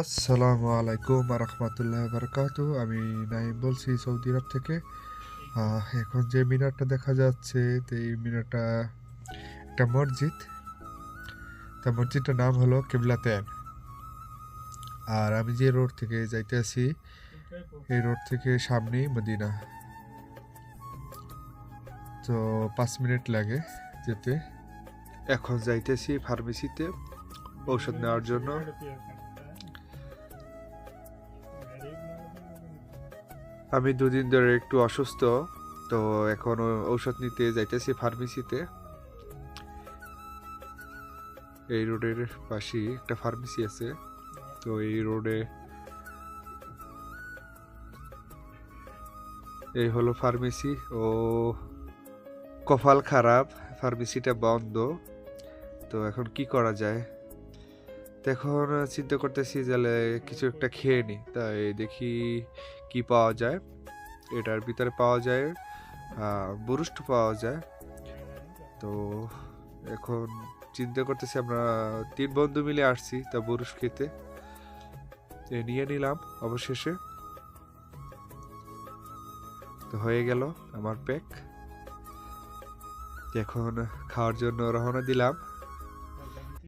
আসসালামু আলাইকুম রহমতুল্লাহ বারকাতু আমি নাইম বলছি সৌদি আরব থেকে। এখন যে মিনারটা দেখা যাচ্ছে, তো এই মিনারটা একটা মসজিদ। তা মসজিদটার নাম হলো কেবলাতেন আর আমি যে রোড থেকে যাইতে আছি, এই রোড থেকে সামনেই মদিনা। তো পাঁচ মিনিট লাগে যেতে। এখন যাইতেছি ফার্মেসিতে ঔষধ নেওয়ার জন্য। আমি দুদিন ধরে একটু অসুস্থ, তো এখন ঔষধ নিতে যাইতেছি ফার্মেসিতে এই রোডের পাশেই একটা ফার্মেসি আছে, তো এই রোডে এই হলো ফার্মেসি ও কপাল খারাপ ফার্মেসিটা বন্ধ, তো এখন কি করা যায়? তো এখন চিন্তা করতেছি তাহলে কিছু একটা খেয়ে নি, তাই দেখি কি পাওয়া যায়? এটার ভিতরে পাওয়া যায় বুরুষ্ট পাওয়া যায়। তো এখন চিন্তা করতেছি আমরা তিন বন্ধু মিলে আসছি তা বুরুষ খেতে। নিয়ে নিলাম অবশেষে। তো হয়ে গেল আমার প্যাক এখন খাওয়ার জন্য রওনা দিলাম।